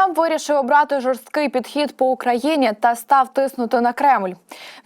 Трамп вирішив обрати жорсткий підхід по Україні та став тиснути на Кремль.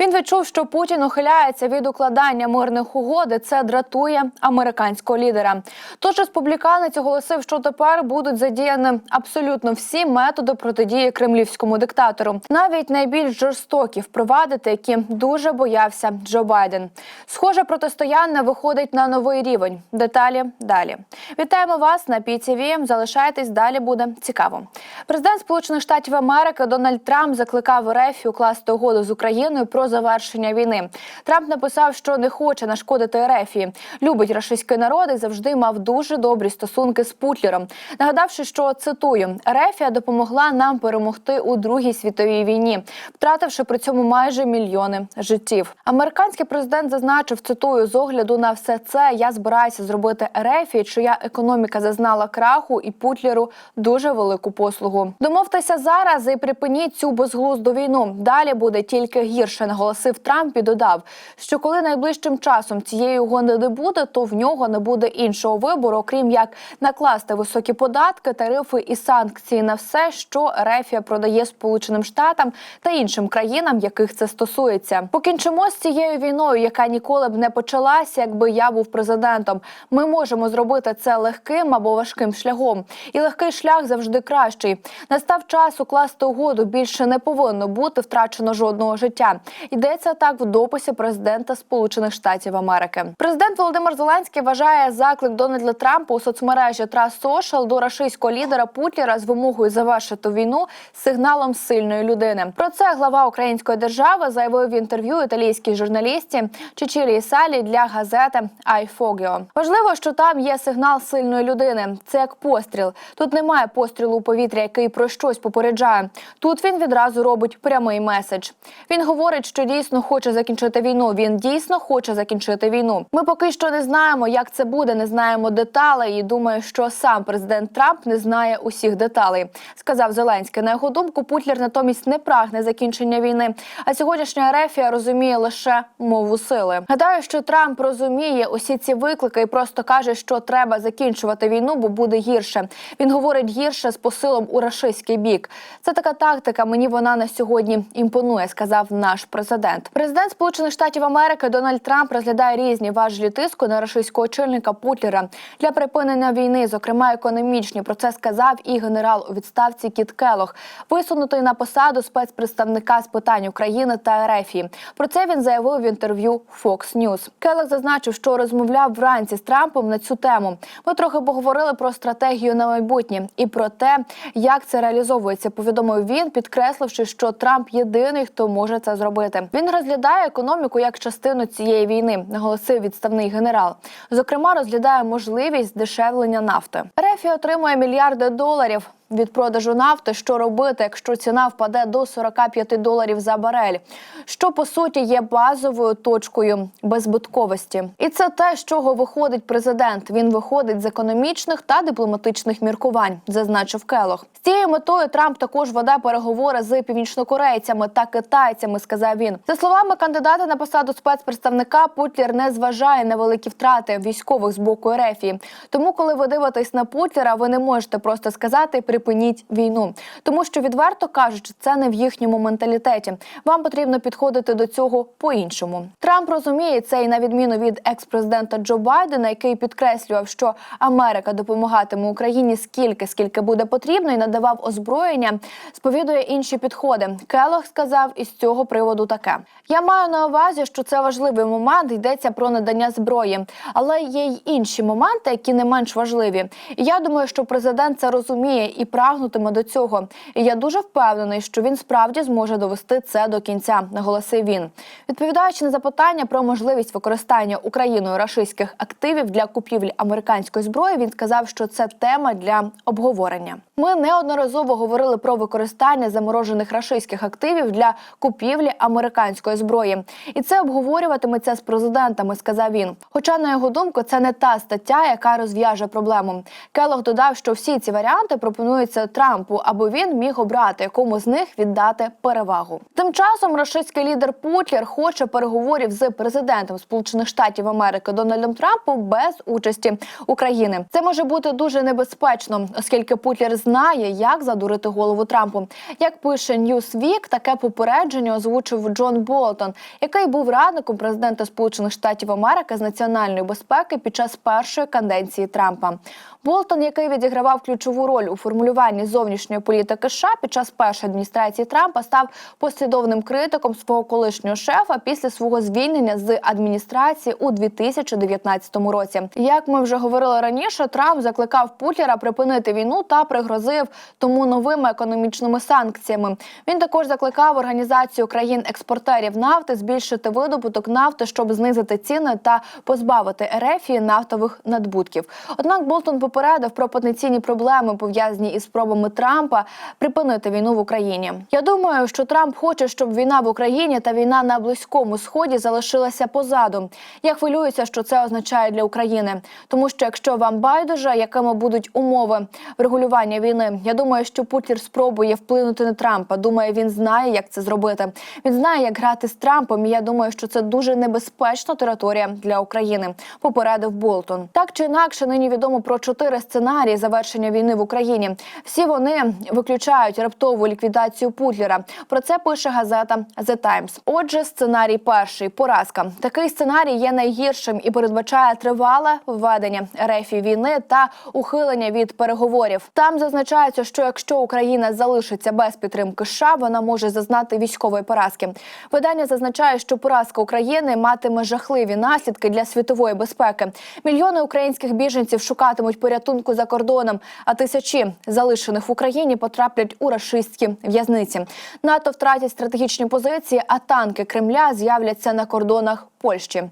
Він відчув, що Путін ухиляється від укладання мирних угод. і Це дратує американського лідера. Тож республіканець оголосив, що тепер будуть задіяні абсолютно всі методи протидії кремлівському диктатору, навіть найбільш жорстокі впровадити, які дуже боявся Джо Байден. Схоже, протистояння виходить на новий рівень. Деталі далі. Вітаємо вас на PTV. Залишайтесь далі. Буде цікаво. Президент Сполучених Штатів Америки Дональд Трамп закликав РФ укласти угоду з Україною про завершення війни. Трамп написав, що не хоче нашкодити РФ. Любить рашистський народ і завжди мав дуже добрі стосунки з Путлером. Нагадавши, що цитую Ерефія допомогла нам перемогти у другій світовій війні, втративши при цьому майже мільйони життів. Американський президент зазначив цитую з огляду на все це. Я збираюся зробити Ерефії, чия економіка зазнала краху і Путлеру дуже велику послугу. Домовтеся зараз і припиніть цю безглузду війну. Далі буде тільки гірше, наголосив Трамп і додав, що коли найближчим часом цієї угоди не буде, то в нього не буде іншого вибору, окрім як накласти високі податки, тарифи і санкції на все, що Рефія продає Сполученим Штатам та іншим країнам, яких це стосується. Покінчимо з цією війною, яка ніколи б не почалася, якби я був президентом. Ми можемо зробити це легким або важким шляхом, і легкий шлях завжди кращий. Настав час укласти угоду. Більше не повинно бути втрачено жодного життя. Йдеться так в дописі президента Сполучених Штатів Америки. Президент Володимир Зеленський вважає заклик Дональда Трампа у соцмережі Trust Social до рашистського лідера Путлера з вимогою завершити війну сигналом сильної людини. Про це глава української держави заявив в інтерв'ю італійській журналісті Чичілії Салі для газети «Айфогіо». Важливо, що там є сигнал сильної людини. Це як постріл. Тут немає пострілу у повітря, який про щось попереджає. Тут він відразу робить прямий меседж. Він говорить, що дійсно хоче закінчити війну. Він дійсно хоче закінчити війну. Ми поки що не знаємо, як це буде, не знаємо деталей. І думаю, що сам президент Трамп не знає усіх деталей. Сказав Зеленський. На його думку, Путлер натомість не прагне закінчення війни. А сьогоднішня Ерефія розуміє лише мову сили. Гадаю, що Трамп розуміє усі ці виклики і просто каже, що треба закінчувати війну, бо буде гірше. Він говорить гірше з посилом у рашистський бік. Це така тактика. Мені вона на сьогодні імпонує, сказав наш президент. Президент Сполучених Штатів Америки Дональд Трамп розглядає різні важелі тиску на рашистського очільника Путлера для припинення війни, зокрема економічні. Про це сказав і генерал у відставці Кіт Келох, висунутий на посаду спецпредставника з питань України та РФ. Про це він заявив в інтерв'ю Fox News. Келох зазначив, що розмовляв вранці з Трампом на цю тему. Ми трохи поговорили про стратегію на майбутнє і про те, як це реалізовується. Повідомив він, підкресливши, що Трамп єдиний, хто може це зробити. Він розглядає економіку як частину цієї війни, наголосив відставний генерал. Зокрема, розглядає можливість здешевлення нафти. Рефі отримує мільярди доларів. Від продажу нафти, що робити, якщо ціна впаде до 45 доларів за барель, що по суті є базовою точкою беззбитковості, і це те, з чого виходить президент. Він виходить з економічних та дипломатичних міркувань, зазначив Келох. З цією метою Трамп також веде переговори з північнокорейцями та китайцями. Сказав він за словами кандидата на посаду спецпредставника. Путлер не зважає на великі втрати військових з боку РФ. Тому, коли ви дивитесь на Путлера, ви не можете просто сказати припиніть війну, тому що відверто кажучи, це не в їхньому менталітеті. Вам потрібно підходити до цього по-іншому. Трамп розуміє це і на відміну від екс-президента Джо Байдена, який підкреслював, що Америка допомагатиме Україні скільки, скільки буде потрібно, і надавав озброєння, сповідує інші підходи. Келох сказав із цього приводу таке: я маю на увазі, що це важливий момент, йдеться про надання зброї, але є й інші моменти, які не менш важливі. І я думаю, що президент це розуміє і прагнутиме до цього. І я дуже впевнений, що він справді зможе довести це до кінця, наголосив він. Відповідаючи на запитання про можливість використання Україною рашистських активів для купівлі американської зброї, він сказав, що це тема для обговорення. Ми неодноразово говорили про використання заморожених рашистських активів для купівлі американської зброї, і це обговорюватиметься з президентами, сказав він. Хоча, на його думку, це не та стаття, яка розв'яже проблему. Келох додав, що всі ці варіанти пропонуються Трампу, аби він міг обрати, якому з них віддати перевагу. Тим часом рашистський лідер Путлер хоче переговорів з президентом Сполучених Штатів Америки Дональдом Трампом без участі України. Це може бути дуже небезпечно, оскільки Путлер знає, як задурити голову Трампу. Як пише Newsweek, таке попередження озвучив Джон Болтон, який був радником президента Сполучених Штатів Америки з національної безпеки під час першої каденції Трампа. Болтон, який відігравав ключову роль у формулюванні зовнішньої політики США під час першої адміністрації Трампа, став послідовним критиком свого колишнього шефа після свого звільнення з адміністрації у 2019 році. Як ми вже говорили раніше, Трамп закликав Путлера припинити війну та пригрозив тому новими економічними санкціями. Він також закликав організацію країн-експортерів нафти збільшити видобуток нафти, щоб знизити ціни та позбавити Ерефії нафтових надбутків. Однак Болтон попередив про потенційні проблеми пов'язані із спробами Трампа припинити війну в Україні. Я думаю, що Трамп хоче, щоб війна в Україні та війна на близькому сході залишилася позаду. Я хвилююся, що це означає для України, тому що якщо вам байдуже, якими будуть умови врегулювання війни, я думаю, що Путін спробує вплинути на Трампа. Думаю, він знає, як це зробити. Він знає, як грати з Трампом. і Я думаю, що це дуже небезпечна територія для України. Попередив Болтон. Так чи інакше, нині відомо про чотири сценарії завершення війни в Україні. Всі вони виключають раптову ліквідацію Путлера. Про це пише газета The Times. Отже, сценарій перший поразка. Такий сценарій є найгіршим і передбачає тривале введення рефі війни та ухилення від переговорів. Там зазначається, що якщо Україна залишиться без підтримки США, вона може зазнати військової поразки. Видання зазначає, що поразка України матиме жахливі наслідки для світової безпеки. Мільйони українських біженців шукатимуть порятунку за кордоном, а тисячі залишених в Україні потраплять у рашистські в'язниці. НАТО втратять стратегічні позиції, а танки Кремля з'являться на кордонах. Польщі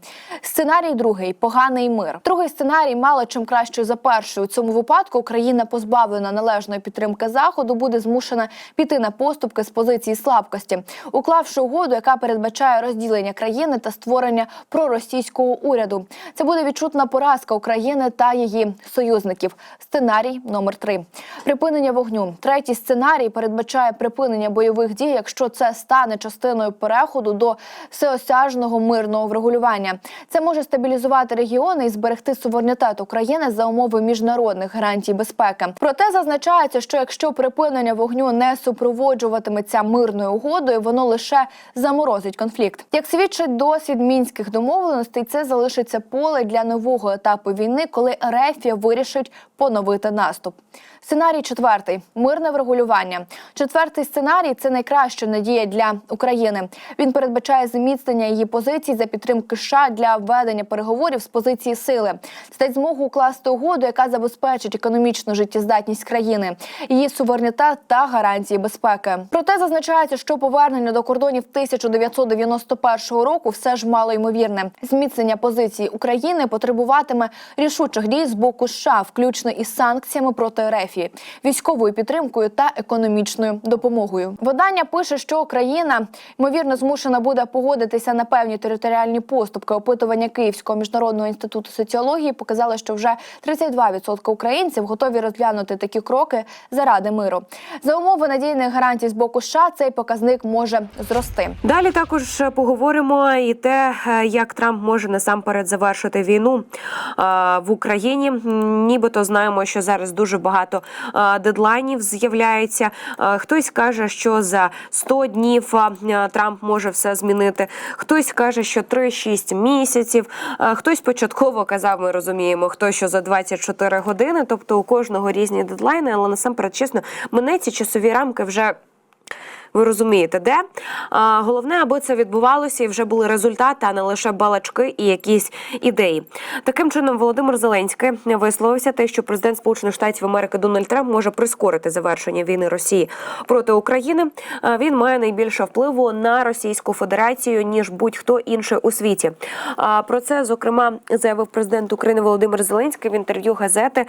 сценарій другий поганий мир. Другий сценарій мало чим кращий за перший. У цьому випадку Україна позбавлена належної підтримки заходу буде змушена піти на поступки з позиції слабкості, уклавши угоду, яка передбачає розділення країни та створення проросійського уряду. Це буде відчутна поразка України та її союзників. Сценарій номер три припинення вогню. Третій сценарій передбачає припинення бойових дій, якщо це стане частиною переходу до всеосяжного мирного врегулювання. Це може стабілізувати регіони і зберегти суверенітет України за умови міжнародних гарантій безпеки. Проте зазначається, що якщо припинення вогню не супроводжуватиметься мирною угодою, воно лише заморозить конфлікт. Як свідчить досвід мінських домовленостей, це залишиться поле для нового етапу війни, коли Рефія вирішить поновити наступ. Сценарій четвертий мирне врегулювання. Четвертий сценарій це найкраща надія для України. Він передбачає зміцнення її позицій за підтримки США для введення переговорів з позиції сили. Це дасть змогу укласти угоду, яка забезпечить економічну життєздатність країни, її суверенітет та гарантії безпеки. Проте зазначається, що повернення до кордонів 1991 року все ж мало ймовірне. Зміцнення позиції України потребуватиме рішучих дій з боку США, включно із санкціями проти РФ. Військовою підтримкою та економічною допомогою. Видання пише, що країна ймовірно змушена буде погодитися на певні територіальні поступки. Опитування Київського міжнародного інституту соціології показали, що вже 32% українців готові розглянути такі кроки заради миру. За умови надійних гарантій з боку США цей показник може зрости. Далі також поговоримо і те, е, як Трамп може насамперед завершити війну е, в Україні. Нібито знаємо, що зараз дуже багато е, дедлайнів з'являється. Е, Хтось каже, що за 100 днів е, Трамп може все змінити. Хтось каже, що 3-6 місяців. Хтось початково казав, ми розуміємо, хто що за 24 години. Тобто у кожного різні дедлайни, але насамперед, чесно, мене ці часові рамки вже. Ви розумієте, де головне, аби це відбувалося і вже були результати, а не лише балачки і якісь ідеї. Таким чином, Володимир Зеленський висловився те, що президент Сполучених Штатів Америки Дональд Трамп може прискорити завершення війни Росії проти України. Він має найбільше впливу на Російську Федерацію ніж будь-хто інший у світі. А, Про це зокрема заявив президент України Володимир Зеленський в інтерв'ю газети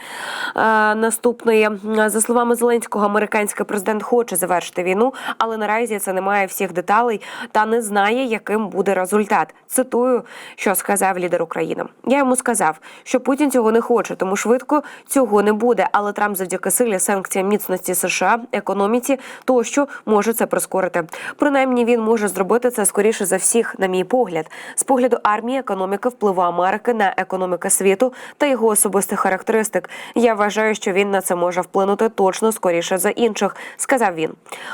наступної. За словами Зеленського, американський президент хоче завершити війну, але але наразі це не має всіх деталей та не знає, яким буде результат. Цитую, що сказав лідер України. Я йому сказав, що Путін цього не хоче, тому швидко цього не буде. Але Трамп завдяки силі санкціям міцності США, економіці тощо може це прискорити. Принаймні він може зробити це скоріше за всіх, на мій погляд. З погляду армії, економіки, впливу Америки на економіку світу та його особистих характеристик. Я вважаю, що він на це може вплинути точно скоріше за інших, сказав він.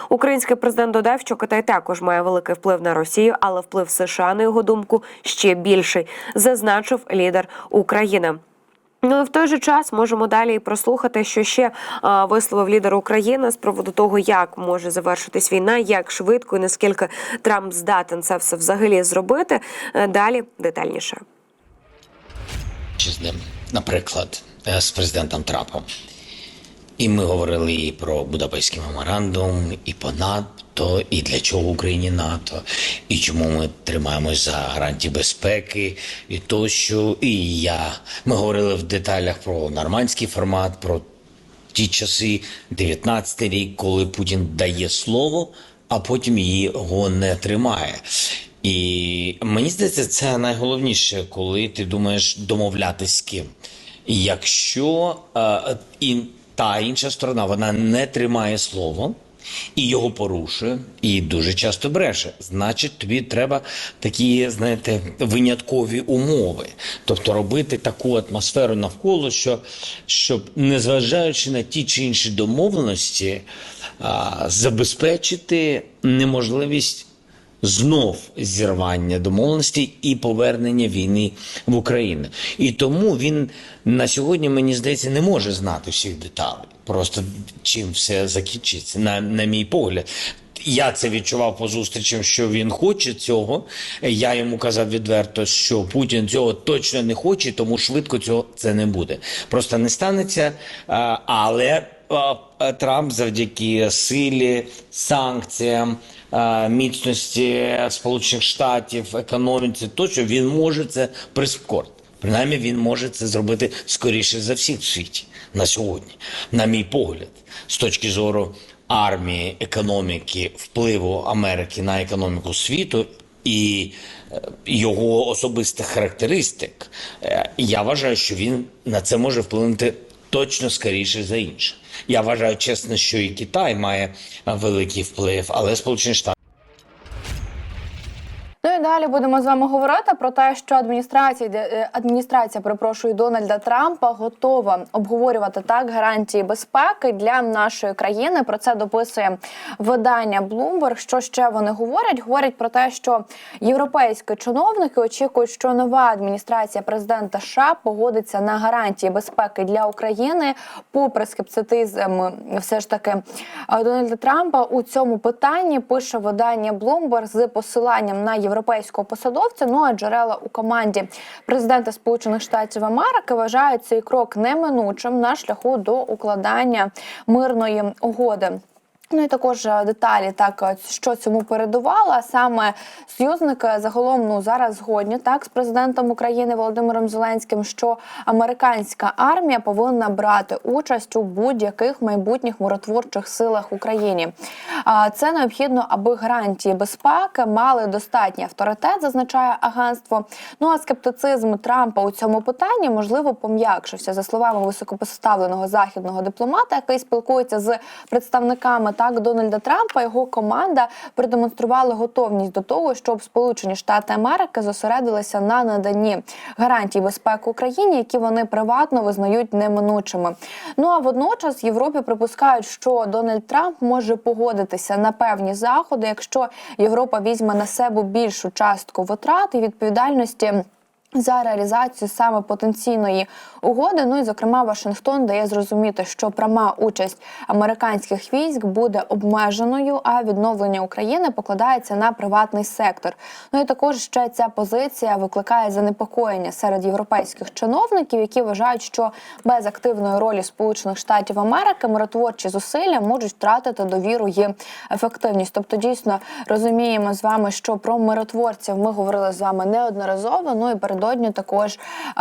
Український президент додав, що Китай також має великий вплив на Росію, але вплив США, на його думку, ще більший, зазначив лідер України. Ну і в той же час можемо далі прослухати, що ще а, висловив лідер України з приводу того, як може завершитись війна, як швидко і наскільки Трамп здатен це все взагалі зробити. Е, Далі детальніше. чи з ним, наприклад, е, з президентом Трампом. І ми говорили і про Будапештський меморандум, і по НАТО, і для чого Україні НАТО, і чому ми тримаємось за гарантії безпеки, і тощо. І я ми говорили в деталях про нормандський формат, про ті часи, 19 рік, коли Путін дає слово, а потім його не тримає. І мені здається, це найголовніше, коли ти думаєш домовлятись з ким. Якщо е, і та інша сторона вона не тримає слово і його порушує, і дуже часто бреше, значить тобі треба такі, знаєте, виняткові умови. Тобто робити таку атмосферу навколо, що щоб, незважаючи на ті чи інші домовленості, а, забезпечити неможливість знов зірвання домовленостей і повернення війни в Україну. І тому він на сьогодні, мені здається, не може знати всіх деталей. Просто чим все закінчиться, на, на мій погляд. Я це відчував по зустрічам, що він хоче цього. Я йому казав відверто, що Путін цього точно не хоче, тому швидко цього це не буде. Просто не станеться. Але Трамп завдяки силі, санкціям, міцності Сполучених Штатів, економіці, тощо він може це прискорити. Принаймні він може це зробити скоріше за всіх в світі на сьогодні, на мій погляд, з точки зору армії, економіки, впливу Америки на економіку світу і е, його особистих характеристик. Е, Я вважаю, що він на це може вплинути точно скоріше за інше. Я вважаю чесно, що і Китай має е, великий вплив, але Сполучені Штати. Далі будемо з вами говорити про те, що адміністрація е, адміністрація, перепрошую, Дональда Трампа готова обговорювати так гарантії безпеки для нашої країни. Про це дописує видання Bloomberg. Що ще вони говорять? Говорять про те, що європейські чиновники очікують, що нова адміністрація президента США погодиться на гарантії безпеки для України, попри скептицизм, все ж таки Дональда Трампа у цьому питанні пише видання Bloomberg з посиланням на європейського посадовця. Ну а джерела у команді президента Сполучених Штатів Америки вважають цей крок неминучим на шляху до укладання мирної угоди. Ну і також е, деталі, так е, що цьому передувало. Саме союзники загалом ну зараз згодні так з президентом України Володимиром Зеленським, що американська армія повинна брати участь у будь-яких майбутніх миротворчих силах в Україні. Це необхідно, аби гарантії безпеки мали достатній авторитет, зазначає агентство. Ну а скептицизм Трампа у цьому питанні можливо пом'якшився за словами високопоставленого західного дипломата, який спілкується з представниками так Дональда Трампа. Його команда продемонстрували готовність до того, щоб Сполучені Штати Америки зосередилися на наданні гарантій безпеки Україні, які вони приватно визнають неминучими. Ну а водночас в Європі припускають, що Дональд Трамп може погодитися на певні заходи, якщо Європа візьме на себе більшу частку витрат і відповідальності. За реалізацію саме потенційної угоди, ну і зокрема Вашингтон дає зрозуміти, що пряма участь американських військ буде обмеженою, а відновлення України покладається на приватний сектор. Ну і також ще ця позиція викликає занепокоєння серед європейських чиновників, які вважають, що без активної ролі Сполучених Штатів Америки миротворчі зусилля можуть втратити довіру і ефективність. Тобто, дійсно розуміємо з вами, що про миротворців ми говорили з вами неодноразово. Ну і перед напередодні також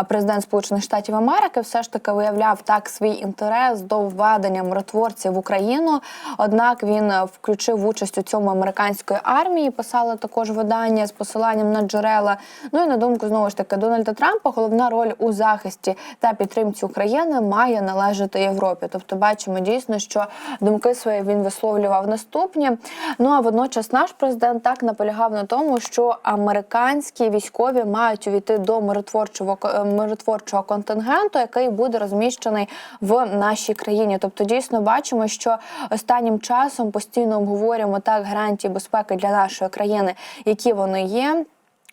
президент Сполучених Штатів Америки все ж таки виявляв так свій інтерес до введення миротворців в Україну. Однак він е, включив участь у цьому американської армії. Писали також видання з посиланням на джерела. Ну і на думку знову ж таки Дональда Трампа, головна роль у захисті та підтримці України має належати Європі. Тобто, бачимо дійсно, що думки свої він висловлював наступні. Ну а водночас наш президент так наполягав на тому, що американські військові мають увійти до миротворчого е, миротворчого контингенту, який буде розміщений в нашій країні. Тобто, дійсно бачимо, що останнім часом постійно обговорюємо так гарантії безпеки для нашої країни, які вони є.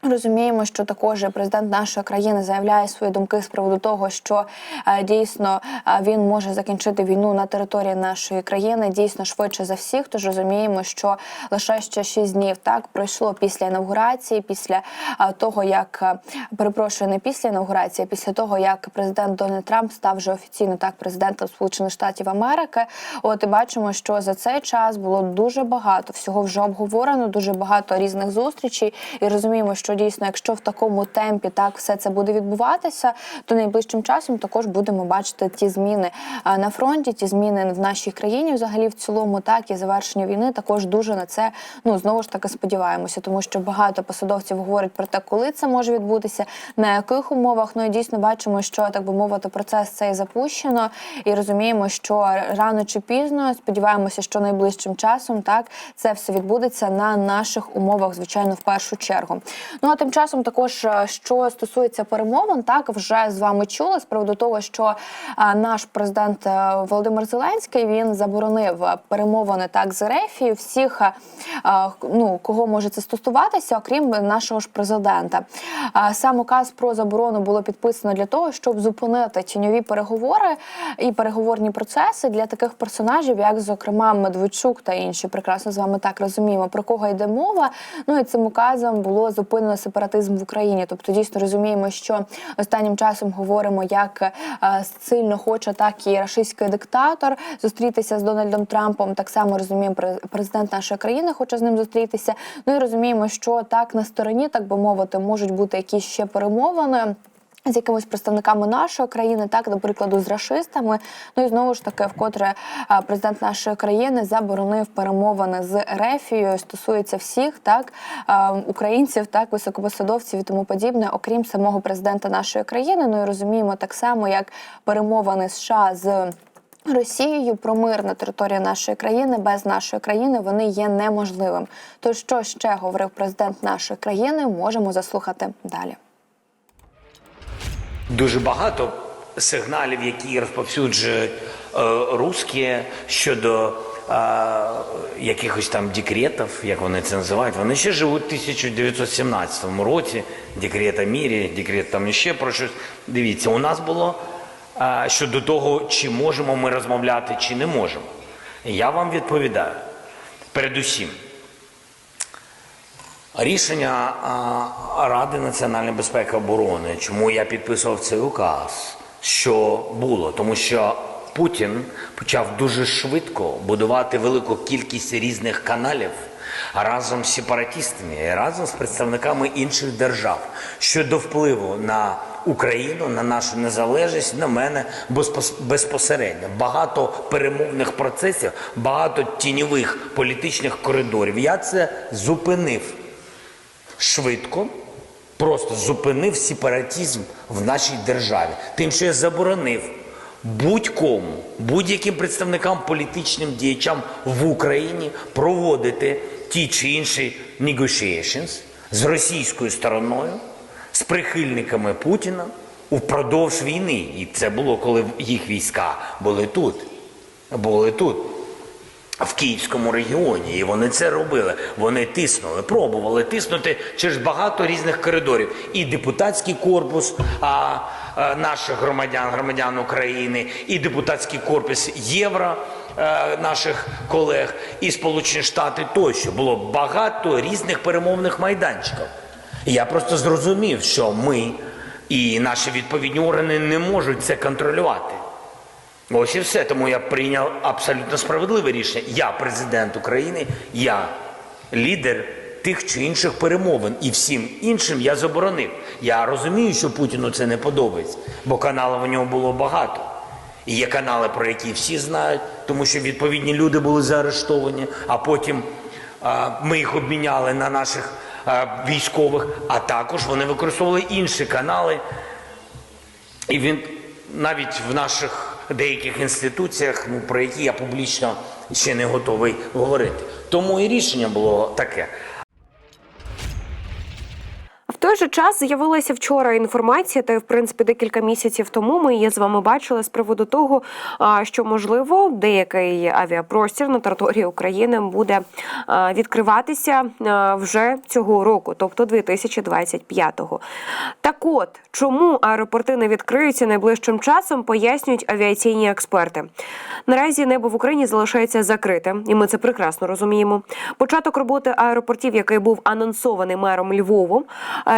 Розуміємо, що також президент нашої країни заявляє свої думки з приводу того, що е, дійсно е, він може закінчити війну на території нашої країни дійсно швидше за всіх. Тож розуміємо, що лише ще 6 днів так пройшло після інавгурації, після е, того як перепрошую, не після інавгурації, а після того як президент Дональд Трамп став вже офіційно так президентом Сполучених Штатів Америки. От і бачимо, що за цей час було дуже багато всього вже обговорено, дуже багато різних зустрічей, і розуміємо, що дійсно, якщо в такому темпі так все це буде відбуватися, то найближчим часом також будемо бачити ті зміни на фронті, ті зміни в нашій країні, взагалі в цілому, так і завершення війни. Також дуже на це ну знову ж таки сподіваємося, тому що багато посадовців говорять про те, коли це може відбутися, на яких умовах. Ну і дійсно бачимо, що так би мовити, процес цей запущено, і розуміємо, що рано чи пізно сподіваємося, що найближчим часом так це все відбудеться на наших умовах, звичайно, в першу чергу. Ну а тим часом, також е, що стосується перемовин, так вже з вами чули з приводу того, що е, наш президент е, Володимир Зеленський він заборонив перемовини так з Ерефією всіх, ну кого може це стосуватися, окрім нашого ж президента. Сам указ про заборону було підписано для того, щоб зупинити тіньові переговори і переговорні процеси для таких персонажів, як зокрема Медведчук та інші. Прекрасно з вами так розуміємо про кого йде мова. Ну і цим указом було зупинено сепаратизм в Україні. Тобто, дійсно розуміємо, що останнім часом говоримо, як е, сильно хоче так і рашистський диктатор зустрітися з Дональдом Трампом. Так само розуміємо, пре- президент нашої країни хоче з ним зустрітися. Ну і розуміємо, що так на стороні, так би мовити, можуть бути якісь ще перемовини. З якимись представниками нашої країни, так до прикладу, з рашистами. Ну і знову ж таки, вкотре президент нашої країни заборонив перемовини з Ерефією. Стосується всіх так українців, так високопосадовців і тому подібне, окрім самого президента нашої країни. Ну і розуміємо так само, як перемовини США з. Росією про мир на території нашої країни без нашої країни вони є неможливим. То що ще говорив президент нашої країни, можемо заслухати далі. Дуже багато сигналів, які розповсюджують е, русські щодо е, якихось там декретів, як вони це називають. Вони ще живуть в 1917 році. Декрет о мірі, декрет там ще про щось. Дивіться, у нас було е, щодо того, чи можемо ми розмовляти, чи не можемо. Я вам відповідаю. Передусім, Рішення Ради національної безпеки оборони, чому я підписував цей указ, що було, тому що Путін почав дуже швидко будувати велику кількість різних каналів разом з сепаратистами, і разом з представниками інших держав щодо впливу на Україну, на нашу незалежність, на мене безпос- безпосередньо. Багато перемовних процесів, багато тіньових політичних коридорів. Я це зупинив швидко просто зупинив сепаратизм в нашій державі, тим, що я заборонив будь-кому, будь-яким представникам політичним діячам в Україні проводити ті чи інші negotiations з російською стороною, з прихильниками Путіна упродовж війни. І це було, коли їх війська були тут. Були тут в Київському регіоні, і вони це робили. Вони тиснули, пробували тиснути через багато різних коридорів. І депутатський корпус а, а, наших громадян, громадян України, і депутатський корпус євро. е, Наших колег і Сполучені Штати тощо було багато різних перемовних майданчиків. Я просто зрозумів, що ми і наші відповідні органи не можуть це контролювати. Ось і все. Тому я прийняв абсолютно справедливе рішення. Я президент України, я лідер тих чи інших перемовин. І всім іншим я заборонив. Я розумію, що Путіну це не подобається, бо каналів у нього було багато. І є канали, про які всі знають, тому що відповідні люди були заарештовані, а потім а, ми їх обміняли на наших а, військових, а також вони використовували інші канали. І він навіть в наших деяких інституціях, ну, про які я публічно ще не готовий говорити. Тому і рішення було таке. Той же час з'явилася вчора інформація, та в принципі декілька місяців тому ми її з вами бачили з приводу того, що можливо деякий авіапростір на території України буде відкриватися вже цього року, тобто 2025-го. Так от чому аеропорти не відкриються найближчим часом, пояснюють авіаційні експерти. Наразі небо в Україні залишається закритим, і ми це прекрасно розуміємо. Початок роботи аеропортів, який був анонсований мером Львову,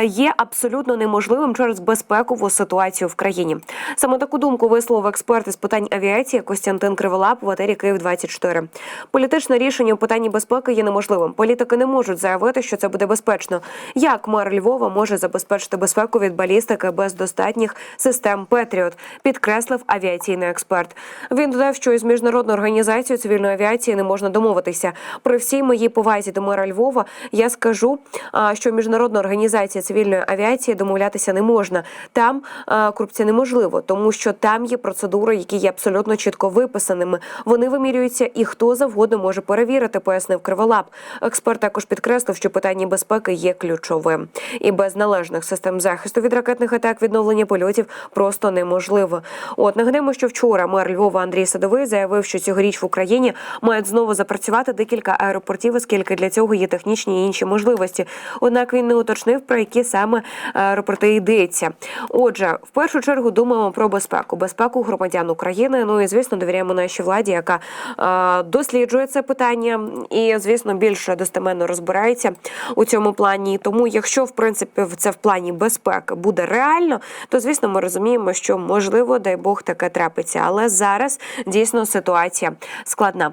є абсолютно неможливим через безпекову ситуацію в країні. Саме таку думку висловив експерт із питань авіації Костянтин Криволап в етері Київ 24 Політичне рішення у питанні безпеки є неможливим. Політики не можуть заявити, що це буде безпечно. Як мер Львова може забезпечити безпеку від балістики без достатніх систем Петріот? Підкреслив авіаційний експерт. Він додав, що із міжнародною організацією цивільної авіації не можна домовитися. При всій моїй повазі до мера Львова я скажу, що міжнародна організація цивільної авіації домовлятися не можна. Там а, корупція неможливо, тому що там є процедури, які є абсолютно чітко виписаними. Вони вимірюються, і хто завгодно може перевірити, пояснив Криволап. Експерт також підкреслив, що питання безпеки є ключовим, і без належних систем захисту від ракетних атак відновлення польотів просто неможливо. От нагадаємо, що вчора мер Львова Андрій Садовий заявив, що цьогоріч в Україні мають знову запрацювати декілька аеропортів, оскільки для цього є технічні і інші можливості. Однак він не уточнив про які саме аеропорти йдеться. Отже, в першу чергу думаємо про безпеку, безпеку громадян України. Ну і звісно, довіряємо нашій владі, яка е, досліджує це питання і, звісно, більше достеменно розбирається у цьому плані. Тому, якщо в принципі це в плані безпеки буде реально, то звісно, ми розуміємо, що можливо, дай Бог таке трапиться. Але зараз дійсно ситуація складна.